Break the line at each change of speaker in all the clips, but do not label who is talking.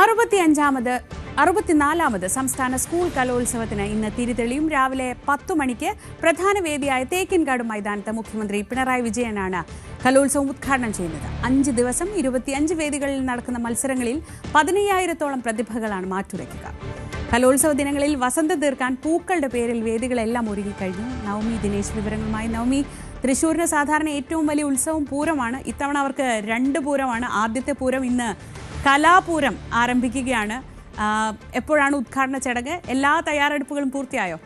അറുപത്തിയഞ്ചാമത് അറുപത്തിനാലാമത് സംസ്ഥാന സ്കൂൾ കലോത്സവത്തിന് ഇന്ന് തിരിതെളിയും. രാവിലെ പത്തു മണിക്ക് പ്രധാന വേദിയായ തേക്കിൻകാട് മൈതാനത്ത് മുഖ്യമന്ത്രി പിണറായി വിജയനാണ് കലോത്സവം ഉദ്ഘാടനം ചെയ്യുന്നത്. അഞ്ച് ദിവസം ഇരുപത്തിയഞ്ച് വേദികളിൽ നടക്കുന്ന മത്സരങ്ങളിൽ പതിനയ്യായിരത്തോളം പ്രതിഭകളാണ് മാറ്റുരയ്ക്കുക. കലോത്സവ ദിനങ്ങളിൽ വസന്തം തീർക്കാൻ പൂക്കളുടെ പേരിൽ വേദികളെല്ലാം ഒരുങ്ങിക്കഴിഞ്ഞു. നവമി ദിനേശ് വിവരങ്ങളുമായി. നവമി തൃശ്ശൂരിന് സാധാരണ ഏറ്റവും വലിയ ഉത്സവം പൂരമാണ്. ഇത്തവണ അവർക്ക് രണ്ട് പൂരമാണ്. ആദ്യത്തെ പൂരം ഇന്ന് കലാപൂരം ആരംഭിക്കുകയാണ്. എപ്പോഴാണ് ഉദ്ഘാടന ചടങ്ങ്? എല്ലാ തയ്യാറെടുപ്പുകളും പൂർത്തിയായോ?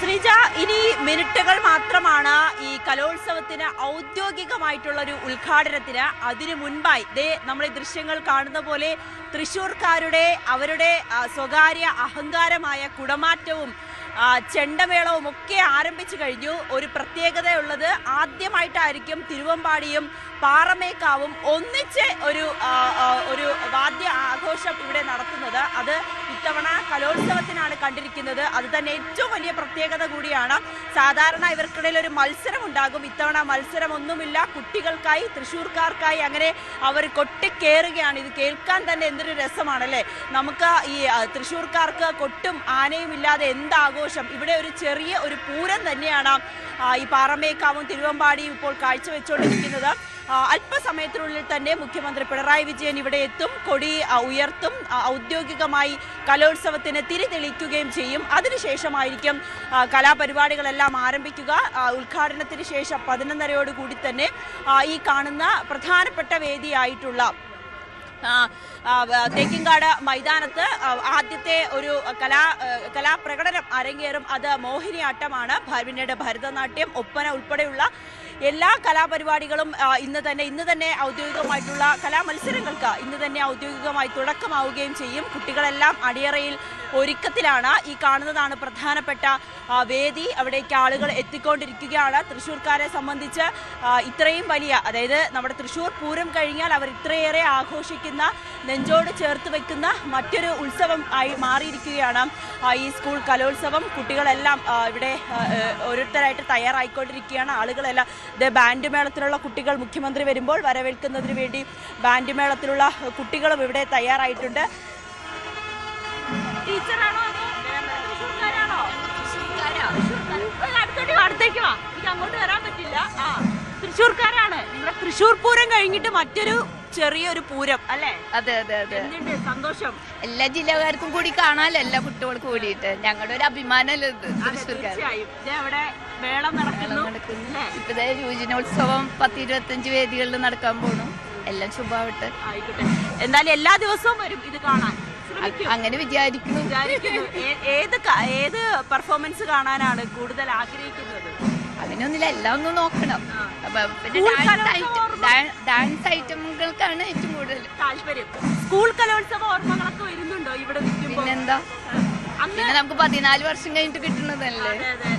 ശ്രീജ ഇനി മിനിറ്റുകൾ മാത്രമാണ് ഈ കലോത്സവത്തിന് ഔദ്യോഗികമായിട്ടുള്ള ഒരു ഉദ്ഘാടനത്തിന്. അതിനു മുൻപായി ദേ നമ്മൾ ഈ ദൃശ്യങ്ങൾ കാണുന്ന പോലെ തൃശ്ശൂർക്കാരുടെ അവരുടെ സ്വകാര്യ അഹങ്കാരമായ കുടമാറ്റവും ചെണ്ടമേളവും ഒക്കെ ആരംഭിച്ചു കഴിഞ്ഞു. ഒരു പ്രത്യേകതയുള്ളത് ആദ്യമായിട്ടായിരിക്കും തിരുവമ്പാടിയും പാറമേക്കാവും ഒന്നിച്ച് ഒരു ഒരു ആഘോഷം ഇവിടെ നടത്തുന്നത്. അത് ഇത്തവണ കലോത്സവത്തിനാണ് കണ്ടിരിക്കുന്നത്. അത് തന്നെ ഏറ്റവും വലിയ പ്രത്യേകത കൂടിയാണ്. സാധാരണ ഇവർക്കിടയിൽ ഒരു മത്സരം ഉണ്ടാകും ഇത്തവണ മത്സരം ഒന്നുമില്ല കുട്ടികൾക്കായി തൃശ്ശൂർക്കാർക്കായി അങ്ങനെ അവർ കൊട്ടിക്കേറുകയാണ്. ഇത് കേൾക്കാൻ തന്നെ എന്തൊരു രസമാണല്ലേ? നമുക്ക് ഈ തൃശ്ശൂർക്കാർക്ക് കൊട്ടും ആനയും ഇല്ലാതെ എന്താഘോഷം? ഇവിടെ ഒരു ചെറിയ ഒരു പൂരം തന്നെയാണ് ഈ പാറമേക്കാവും തിരുവമ്പാടിയും ഇപ്പോൾ കാഴ്ചവെച്ചുകൊണ്ടിരിക്കുന്നത്. അല്പസമയത്തിനുള്ളിൽ തന്നെ മുഖ്യമന്ത്രി പിണറായി വിജയൻ ഇവിടെ എത്തും കൊടി ഉയർത്തും ഔദ്യോഗികമായി കലോത്സവത്തിന് തിരിതെളിക്കുകയും ചെയ്യും. അതിനുശേഷമായിരിക്കും കലാപരിപാടികളെല്ലാം ആരംഭിക്കുക. ഉദ്ഘാടനത്തിന് ശേഷം പതിനൊന്നരയോടുകൂടി തന്നെ ഈ കാണുന്ന പ്രധാനപ്പെട്ട വേദിയായിട്ടുള്ള തേക്കിങ്കാട് മൈതാനത്ത് ആദ്യത്തെ ഒരു കലാ കലാപ്രകടനം അരങ്ങേറും. അത് മോഹിനിയാട്ടമാണ്. പിന്നീട് ഭരതനാട്യം ഒപ്പന ഉൾപ്പെടെയുള്ള എല്ലാ കലാപരിപാടികളും ഇന്ന് തന്നെ ഇന്ന് തന്നെ ഔദ്യോഗികമായിട്ടുള്ള കലാമത്സരങ്ങൾക്ക് ഇന്ന് തന്നെ ഔദ്യോഗികമായി തുടക്കമാവുകയും ചെയ്യും. കുട്ടികളെല്ലാം അടിയറയിൽ ഒരുക്കത്തിലാണ്. ഈ കാണുന്നതാണ് പ്രധാനപ്പെട്ട വേദി. അവിടേക്ക് ആളുകൾ എത്തിക്കൊണ്ടിരിക്കുകയാണ്. തൃശ്ശൂർക്കാരെ സംബന്ധിച്ച് ഇത്രയും വലിയ അതായത് നമ്മുടെ തൃശ്ശൂർ പൂരം കഴിഞ്ഞാൽ അവർ ഇത്രയേറെ ആഘോഷിക്കുന്ന നെഞ്ചോട് ചേർത്ത് വെക്കുന്ന മറ്റൊരു ഉത്സവം ആയി മാറിയിരിക്കുകയാണ് ഈ സ്കൂൾ കലോത്സവം. കുട്ടികളെല്ലാം ഇവിടെ ഓരോരുത്തരായിട്ട് തയ്യാറായിക്കൊണ്ടിരിക്കുകയാണ്. ആളുകളെല്ലാം ഇത് ബാൻഡ് മേളത്തിലുള്ള കുട്ടികൾ മുഖ്യമന്ത്രി വരുമ്പോൾ വരവേൽക്കുന്നതിന് വേണ്ടി ബാൻഡ് മേളത്തിലുള്ള കുട്ടികളും ഇവിടെ തയ്യാറായിട്ടുണ്ട്. ടീച്ചറാണോ അടുത്തേക്ക് വരാൻ പറ്റില്ല. തൃശ്ശൂർക്കാരാണ്. തൃശ്ശൂർ പൂരം കഴിഞ്ഞിട്ട് മറ്റൊരു ചെറിയൊരു പൂരം അല്ലേ?
അതെ അതെ അതെ.
സന്തോഷം?
എല്ലാ ജില്ലക്കാർക്കും കൂടി കാണാനല്ലോ എല്ലാ കുട്ടികൾക്കും കൂടിയിട്ട്. ഞങ്ങളുടെ ഒരു അഭിമാനമല്ലേ ഇത്
തീർച്ചയായും. ദേ അവിടെ മേളം നടക്കുന്നു?
ഇപ്പതേ യുവജനോത്സവം പത്ത് ഇരുപത്തഞ്ച് വേദികളിൽ നടക്കാൻ പോണു. എല്ലാം ശുഭാവട്ടെ.
ആയിക്കോട്ടെ. എന്തായാലും എല്ലാ ദിവസവും വരും ഇത് കാണാൻ. ശ്രമിക്കും.
അങ്ങനെ വിചാരിക്കുന്നു.
വിചാരിക്കുന്നു. ഏ- ഏത് ക- ഏത് പെർഫോമൻസ് കാണാനാണ് കൂടുതൽ ആഗ്രഹിക്കുന്നത്?
അങ്ങനെയൊന്നുമില്ല എല്ലാം ഒന്ന് നോക്കണം. പിന്നെ ഡാൻസ് ഡാൻസ് ഐറ്റമുകൾക്കാണ് ഏറ്റവും കൂടുതൽ
താല്പര്യം. സ്കൂൾ കലോത്സവ ഓർമ്മകളൊക്കെ വരുന്നുണ്ടോ ഇവിടെ
പിന്നെന്താ? പിന്നെ നമുക്ക് പതിനാല് വർഷം കഴിഞ്ഞിട്ട് കിട്ടുന്നതല്ലേ?
അതെ അതെ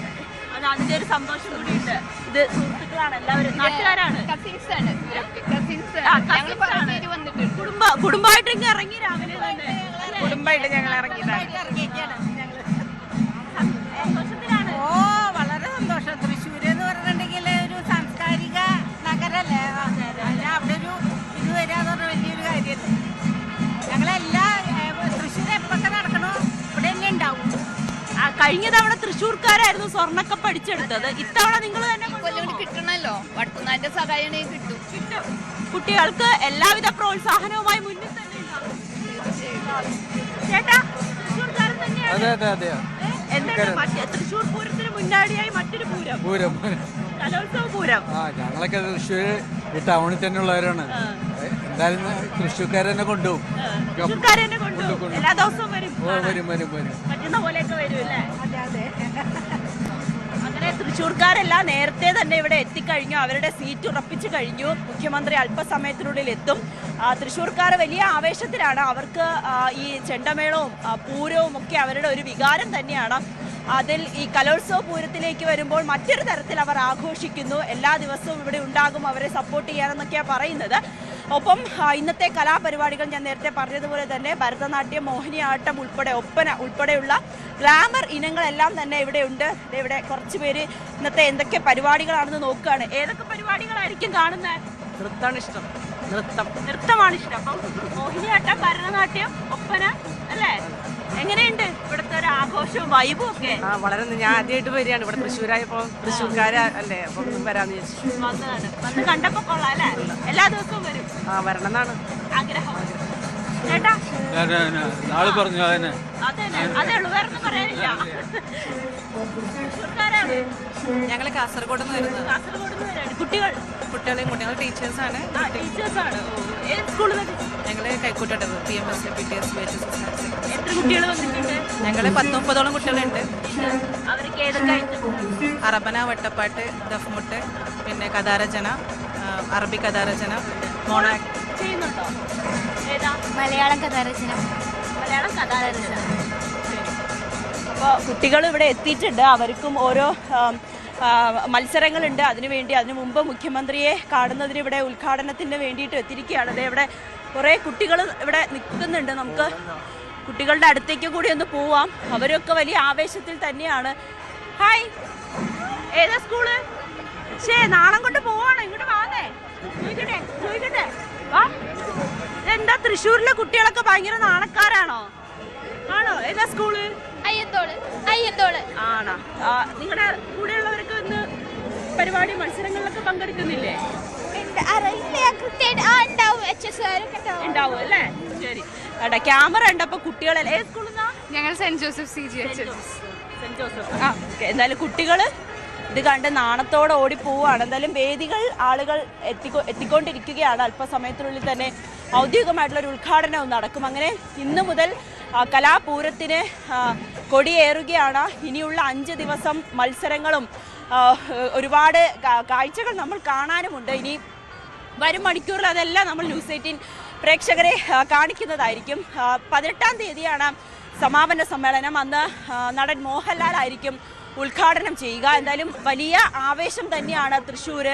അത്. അതിന്റെ ഒരു സന്തോഷം കൂടിയുണ്ട് ഇത് സുഹൃത്തുക്കളാണ് എല്ലാവരും നാട്ടുകാരാണ്.
കസിൻസ് ആണ്. കസിൻസ്
കുടുംബ കുടുംബമായിട്ട് ഇങ്ങ് ഇറങ്ങി രാവിലെ
കുടുംബമായിട്ട് ഞങ്ങൾ ഇറങ്ങിയതാണ്.
സന്തോഷത്തിലാണ്.
ഓ വളരെ സന്തോഷം അല്ല? അവിടെ ഒരു ഇത് വരാന്ന് പറഞ്ഞ വലിയൊരു കാര്യമല്ലേ ഞങ്ങളെല്ലാ തൃശ്ശൂർ എപ്പൊക്കെ നടക്കണോ ഇവിടെ തന്നെ ഉണ്ടാവും.
ആ, കഴിഞ്ഞ തവണ തൃശ്ശൂർക്കാരായിരുന്നു സ്വർണക്കപ്പ് അടിച്ചെടുത്തത് ഇത്തവണ നിങ്ങൾ തന്നെ
കൊല്ലം കിട്ടണല്ലോ. വടക്കുന്നാന്റെ സഹായം കിട്ടും.
കിട്ടും. കുട്ടികൾക്ക് എല്ലാവിധ പ്രോത്സാഹനവുമായി മുന്നിൽ തന്നെ ഉണ്ടാവും. ചേട്ടാ തൃശ്ശൂർക്കാരൻ തന്നെയാണ്. തൃശ്ശൂർ പൂരത്തിന് മുന്നാടിയായി മറ്റൊരു പൂരം.
പൂരം. ആ ഞങ്ങളൊക്കെ തൃശ്ശൂർ ഈ ടൗണിൽ തന്നെ ഉള്ളവരാണ്. എന്തായാലും തൃശ്ശൂർക്കാർ തന്നെ കൊണ്ടുപോകും.
വരും.
ഓ വരും വരും
തൃശ്ശൂർക്കാരെല്ലാം നേരത്തെ തന്നെ ഇവിടെ എത്തിക്കഴിഞ്ഞു. അവരുടെ സീറ്റ് ഉറപ്പിച്ചു കഴിഞ്ഞു. മുഖ്യമന്ത്രി അല്പസമയത്തിനുള്ളിൽ എത്തും. ആ, തൃശ്ശൂർക്കാർ വലിയ ആവേശത്തിലാണ്. അവർക്ക് ഈ ചെണ്ടമേളവും പൂരവും ഒക്കെ അവരുടെ ഒരു വികാരം തന്നെയാണ്. അതിൽ ഈ കലോത്സവ പൂരത്തിലേക്ക് വരുമ്പോൾ മറ്റൊരു തരത്തിൽ അവർ ആഘോഷിക്കുന്നു. എല്ലാ ദിവസവും ഇവിടെ ഉണ്ടാകും അവരെ സപ്പോർട്ട് ചെയ്യാനെന്നൊക്കെയാണ് പറയുന്നത്. ഒപ്പം ഇന്നത്തെ കലാപരിപാടികൾ ഞാൻ നേരത്തെ പറഞ്ഞതുപോലെ തന്നെ ഭരതനാട്യം മോഹിനിയാട്ടം ഉൾപ്പെടെ ഒപ്പന ഉൾപ്പെടെയുള്ള ഗ്ലാമർ ഇനങ്ങളെല്ലാം തന്നെ ഇവിടെ ഉണ്ട്. ഇവിടെ കുറച്ച് പേര് ഇന്നത്തെ എന്തൊക്കെ പരിപാടികളാണെന്ന് നോക്കുകയാണ്. ഏതൊക്കെ പരിപാടികളായിരിക്കും കാണുന്നത്?
നൃത്തമാണ് ഇഷ്ടം. നൃത്തം.
നൃത്തമാണ് ഇഷ്ടം. അപ്പം മോഹിനിയാട്ടം ഭരതനാട്യം ഒപ്പന അല്ലേ? എങ്ങനെയുണ്ട് ഇവിടുത്തെ ഒരു ആഘോഷവും വൈബും ഒക്കെ?
ആ വളരെ ഞാൻ ആദ്യമായിട്ട് വരികയാണ്. ഇവിടെ തൃശ്ശൂരായപ്പോ തൃശ്ശൂർക്കാരാ അല്ലേ അപ്പം വരാന്ന് ചോദിച്ചു
വന്നതാണ്. വന്ന് കണ്ടപ്പോ കൊള്ളാം അല്ലേ? എല്ലാ ദിവസവും വരും.
ആ വരണം എന്നാണ്
ആഗ്രഹം. ചേട്ടാ?
നാളെ പറഞ്ഞു അതന്നെ.
അതെ ഉള്ളൂ. വേറെ പറയാനില്ല. തൃശ്ശൂർക്കാരാണ്.
ഞങ്ങൾ കാസർഗോഡ് നിന്ന് വരുന്നത്.
കാസർഗോഡ് നിന്ന് വരാണ്. കുട്ടികൾ?
കുട്ടികളെയും കുട്ടികൾ ടീച്ചേഴ്സാണ്.
ടീച്ചേഴ്സാണ്. ഏത് സ്കൂളിൽ
ഞങ്ങൾ കൈക്കൂട്ടട്ടത് P M S P T S B H S
എത്ര കുട്ടികൾ വന്നിട്ടുണ്ട്?
ഞങ്ങൾ പത്ത് മുപ്പതോളം കുട്ടികളുണ്ട്.
അവർക്ക് ഏതൊക്കെ ഐറ്റം
അറബന വട്ടപ്പാട്ട് ദഫ്മുട്ട് പിന്നെ കഥാരചന അറബി കഥാരചന മോണ
ചെയ്യുന്നുണ്ടോ? ഏതാ?
മലയാളം കഥാരചന.
മലയാളം കഥാരചന. അപ്പോൾ കുട്ടികൾ ഇവിടെ എത്തിയിട്ടുണ്ട്. അവർക്കും ഓരോ മത്സരങ്ങളുണ്ട്. അതിനു മത്സരങ്ങളുണ്ട് അതിനുവേണ്ടി അതിനു മുമ്പ് മുഖ്യമന്ത്രിയെ കാണുന്നതിന് ഇവിടെ ഉദ്ഘാടനത്തിന് വേണ്ടിയിട്ട് എത്തിയിരിക്കുകയാണ്. ദേ ഇവിടെ കുറേ കുട്ടികൾ ഇവിടെ നിൽക്കുന്നുണ്ട്. നമുക്ക് കുട്ടികളുടെ അടുത്തേക്ക് കൂടി ഒന്ന് പോവാം. അവരൊക്കെ വലിയ ആവേശത്തിൽ തന്നെയാണ്. ഹായ് ഏതാ സ്കൂൾ ശേ നാളെ കൊണ്ട് പോവാണോ. ഇങ്ങോട്ട് വാങ്ങേ ചോദിക്കട്ടെ ചോദിക്കട്ടെ. വാ. എന്താ തൃശ്ശൂരിലെ കുട്ടികളൊക്കെ ഭയങ്കര നാണക്കാരാണോ? ആണോ? ഏതാ സ്കൂൾ
അയ്യത്തോൾ അയ്യത്തോൾ
ആണോ? നിങ്ങളുടെ കൂടെയുള്ളവരൊക്കെ ഒന്ന് പരിപാടി മത്സരങ്ങളിലൊക്കെ പങ്കെടുക്കുന്നില്ലേ?
ഉണ്ടാവും.
അല്ലേ? ശരി. എടാ ക്യാമറ ഉണ്ടപ്പോ കുട്ടികളല്ലേ കുട്ടികളെ ഏത് സ്കൂളിൽ
ഞങ്ങൾ saint Joseph C G H
saint Joseph. ആ. ഓക്കെ എന്തായാലും കുട്ടികൾ ഇത് കണ്ട് നാണത്തോടെ ഓടി പോവുകയാണ്. എന്തായാലും വേദികൾ ആളുകൾ എത്തിക്കോ എത്തിക്കൊണ്ടിരിക്കുകയാണ്. അല്പസമയത്തിനുള്ളിൽ തന്നെ ഔദ്യോഗികമായിട്ടുള്ള ഒരു ഉദ്ഘാടനവും നടക്കും. അങ്ങനെ ഇന്ന് മുതൽ കലാപൂരത്തിന് കൊടിയേറുകയാണ്. ഇനിയുള്ള അഞ്ച് ദിവസം മത്സരങ്ങളും ഒരുപാട് കാഴ്ചകൾ നമ്മൾ കാണാനുമുണ്ട്. ഇനി വരും മണിക്കൂറിൽ അതെല്ലാം നമ്മൾ ന്യൂസ് എയ്റ്റീൻ പ്രേക്ഷകരെ കാണിക്കുന്നതായിരിക്കും. പതിനെട്ടാം തീയതിയാണ് സമാപന സമ്മേളനം. അന്ന് നടൻ മോഹൻലാൽ ആയിരിക്കും ഉദ്ഘാടനം ചെയ്യുക. എന്തായാലും വലിയ ആവേശം തന്നെയാണ് തൃശ്ശൂർ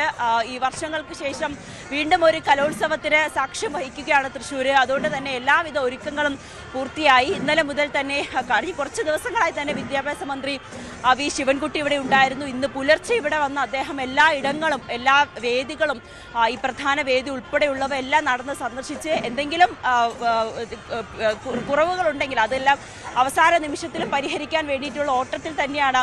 ഈ വർഷങ്ങൾക്ക് ശേഷം വീണ്ടും ഒരു കലോത്സവത്തിന് സാക്ഷ്യം വഹിക്കുകയാണ് തൃശ്ശൂർ അതുകൊണ്ട് തന്നെ എല്ലാവിധ ഒരുക്കങ്ങളും പൂർത്തിയായി. ഇന്നലെ മുതൽ തന്നെ കഴിഞ്ഞ കുറച്ച് ദിവസങ്ങളായി തന്നെ വിദ്യാഭ്യാസ മന്ത്രി വി. ശിവൻകുട്ടി ഇവിടെ ഉണ്ടായിരുന്നു. ഇന്ന് പുലർച്ചെ ഇവിടെ വന്ന അദ്ദേഹം എല്ലാ ഇടങ്ങളും എല്ലാ വേദികളും ഈ പ്രധാന വേദി ഉൾപ്പെടെയുള്ളവ എല്ലാം നടന്ന് സന്ദർശിച്ച് എന്തെങ്കിലും കുറവുകളുണ്ടെങ്കിൽ അതെല്ലാം അവസാന നിമിഷത്തിൽ പരിഹരിക്കാൻ വേണ്ടിയിട്ടുള്ള ഓട്ടത്തിൽ തന്നെയാണ്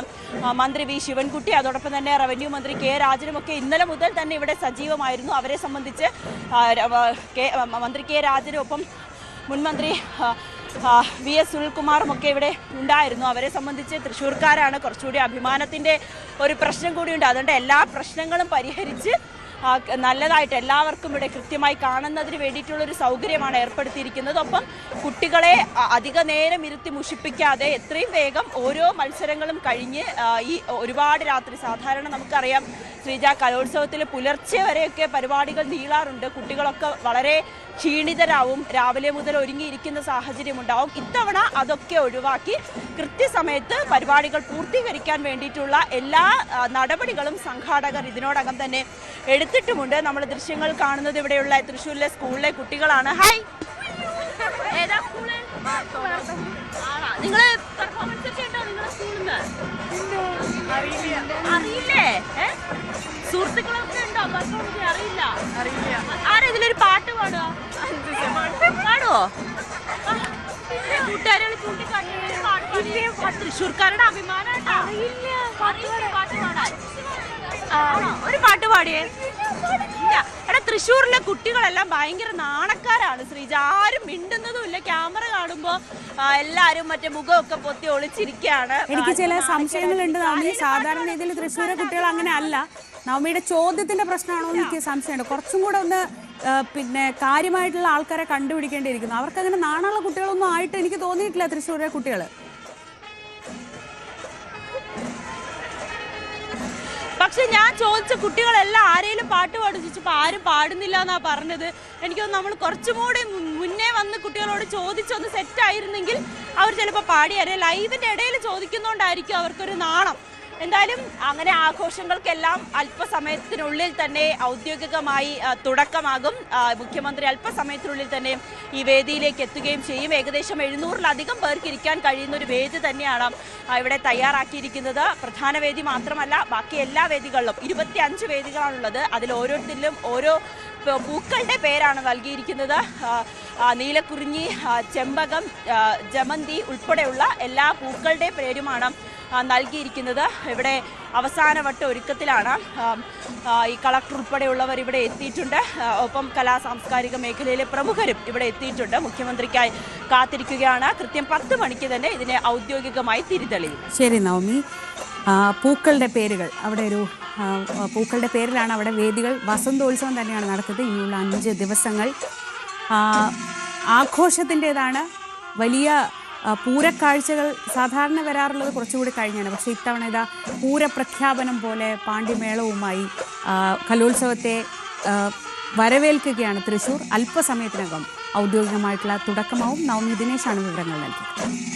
മന്ത്രി വി ശിവൻകുട്ടി അതോടൊപ്പം തന്നെ റവന്യൂ മന്ത്രി കെ രാജനുമൊക്കെ ഇന്നലെ മുതൽ തന്നെ ഇവിടെ സജീവമായിരുന്നു. അവരെ സംബന്ധിച്ച് മന്ത്രി കെ രാജനൊപ്പം മുൻമന്ത്രി വി എസ് സുനിൽകുമാറും ഒക്കെ ഇവിടെ ഉണ്ടായിരുന്നു. അവരെ സംബന്ധിച്ച് തൃശ്ശൂർക്കാരാണ് കുറച്ചുകൂടി അഭിമാനത്തിന്റെ ഒരു പ്രശ്നം കൂടിയുണ്ട്. അതുകൊണ്ട് എല്ലാ പ്രശ്നങ്ങളും പരിഹരിച്ച് നല്ലതായിട്ട് എല്ലാവർക്കും ഇവിടെ കൃത്യമായി കാണുന്നതിന് വേണ്ടിയിട്ടുള്ളൊരു സൗകര്യമാണ് ഏർപ്പെടുത്തിയിരിക്കുന്നത്. ഒപ്പം കുട്ടികളെ അധിക നേരം ഇരുത്തി മുഷിപ്പിക്കാതെ എത്രയും വേഗം ഓരോ മത്സരങ്ങളും കഴിഞ്ഞ് ഈ ഒരുപാട് രാത്രി സാധാരണ നമുക്കറിയാം ശ്രീജ കലോത്സവത്തിൽ പുലർച്ചെ വരെയൊക്കെ പരിപാടികൾ നീളാറുണ്ട്. കുട്ടികളൊക്കെ വളരെ ക്ഷീണിതരാവും. രാവിലെ മുതൽ ഒരുങ്ങിയിരിക്കുന്ന സാഹചര്യം ഉണ്ടാവും ഇത്തവണ അതൊക്കെ ഒഴിവാക്കി കൃത്യസമയത്ത് പരിപാടികൾ പൂർത്തീകരിക്കാൻ വേണ്ടിയിട്ടുള്ള എല്ലാ നടപടികളും സംഘാടകർ ഇതിനോടകം തന്നെ എടുത്തിട്ടുമുണ്ട്. നമ്മൾ ദൃശ്യങ്ങൾ കാണുന്നത് ഇവിടെയുള്ള തൃശ്ശൂരിലെ സ്കൂളിലെ കുട്ടികളാണ്. ഹായ് ഏതാ? നിങ്ങൾ പെർഫോമൻസ് ഒക്കെ ഉണ്ടോ നിങ്ങളുടെ സ്കൂളിൽ നിന്ന് അറിയില്ലേ? സുഹൃത്തുക്കളൊക്കെ ഉണ്ടോ? പെർഫോമൻസ് അറിയില്ല? ആരാ ഇതിലൊരു പാട്ട് പാടുക? പാടുവോ? ചൂണ്ടിക്കാട്ടി പാട്ട് പാടി. തൃശ്ശൂർക്കാരുടെ അഭിമാനം പാട്ട് പാടാൻ. ഒരു പാട്ട് പാടിയേ. ഇല്ല. എടാ തൃശ്ശൂരിലെ കുട്ടികളെല്ലാം ഭയങ്കര നാണക്കാരാണ് ശ്രീജ. ആരും മിണ്ടുന്നതുമില്ല. ക്യാമറ കാണുമ്പോ എല്ലാരും മറ്റേ മുഖമൊക്കെ പൊത്തി ഒളിച്ചിരിക്കുകയാണ്
എനിക്ക് ചില സംശയങ്ങളുണ്ട് സാധാരണ രീതിയിൽ തൃശ്ശൂരെ കുട്ടികൾ അങ്ങനെ അല്ല നവമിയുടെ ചോദ്യത്തിന്റെ പ്രശ്നമാണോ എനിക്ക് സംശയമുണ്ട്. കുറച്ചും കൂടെ ഒന്ന് പിന്നെ കാര്യമായിട്ടുള്ള ആൾക്കാരെ കണ്ടുപിടിക്കേണ്ടിയിരിക്കുന്നു. അവർക്ക് അങ്ങനെ നാണമുള്ള കുട്ടികളൊന്നും ആയിട്ട് എനിക്ക് തോന്നിയിട്ടില്ല തൃശ്ശൂരിലെ കുട്ടികൾ
പക്ഷെ ഞാൻ ചോദിച്ച കുട്ടികളെല്ലാം ആരെങ്കിലും പാട്ട് പാടും ചോദിച്ചപ്പോൾ ആരും പാടുന്നില്ല എന്നാ പറഞ്ഞത്. എനിക്ക് നമ്മൾ കുറച്ചും കൂടി മുന്നേ വന്ന് കുട്ടികളോട് ചോദിച്ചൊന്ന് സെറ്റ് ആയിരുന്നെങ്കിൽ അവർ ചിലപ്പോൾ പാടിയാരെ ലൈവിന്റെ ഇടയിൽ ചോദിക്കുന്നതുകൊണ്ടായിരിക്കും അവർക്കൊരു നാണം. എന്തായാലും അങ്ങനെ ആഘോഷങ്ങൾക്കെല്ലാം അല്പസമയത്തിനുള്ളിൽ തന്നെ ഔദ്യോഗികമായി തുടക്കമാകും. മുഖ്യമന്ത്രി അല്പസമയത്തിനുള്ളിൽ തന്നെ ഈ വേദിയിലേക്ക് എത്തുകയും ചെയ്യും. ഏകദേശം എഴുന്നൂറിലധികം പേർക്ക് ഇരിക്കാൻ കഴിയുന്ന ഒരു വേദി തന്നെയാണ് ഇവിടെ തയ്യാറാക്കിയിരിക്കുന്നത്. പ്രധാന വേദി മാത്രമല്ല ബാക്കി എല്ലാ വേദികളിലും ഇരുപത്തി അഞ്ച് വേദികളാണുള്ളത്. അതിൽ ഓരോരുത്തരിലും ഓരോ പൂക്കളുടെ പേരാണ് നൽകിയിരിക്കുന്നത്. നീലക്കുറിഞ്ഞി ചെമ്പകം ജമന്തി ഉൾപ്പെടെയുള്ള എല്ലാ പൂക്കളുടെ പേരുമാണ് നൽകിയിരിക്കുന്നത്. ഇവിടെ അവസാനവട്ട ഒരുക്കത്തിലാണ്. ഈ കളക്ടർ ഉൾപ്പെടെയുള്ളവർ ഇവിടെ എത്തിയിട്ടുണ്ട്. ഒപ്പം കലാ സാംസ്കാരിക മേഖലയിലെ പ്രമുഖരും ഇവിടെ എത്തിയിട്ടുണ്ട്. മുഖ്യമന്ത്രിക്കായി കാത്തിരിക്കുകയാണ്. കൃത്യം പത്ത് മണിക്ക് തന്നെ ഇതിനെ ഔദ്യോഗികമായി തിരിതെളിയും.
ശരി നവമി. പൂക്കളുടെ പേരുകൾ. അവിടെ ഒരു പൂക്കളുടെ പേരിലാണ് അവിടെ വേദികൾ. വസന്തോത്സവം തന്നെയാണ് നടക്കുന്നത്. ഇനിയുള്ള അഞ്ച് ദിവസങ്ങൾ. ആഘോഷത്തിന്റെതാണ് വലിയ പൂരക്കാഴ്ചകൾ സാധാരണ വരാറുള്ളത് കുറച്ചുകൂടി കഴിഞ്ഞാണ്. പക്ഷേ ഇത്തവണ ഇതാ പൂരപ്രഖ്യാപനം പോലെ പാണ്ഡിമേളവുമായി കലോത്സവത്തെ വരവേൽക്കുകയാണ് തൃശൂർ. അല്പസമയത്തിനകം ഔദ്യോഗികമായിട്ടുള്ള തുടക്കമാവും. നവമി ദിനേശാണ് വിവരങ്ങൾ നൽകിയത്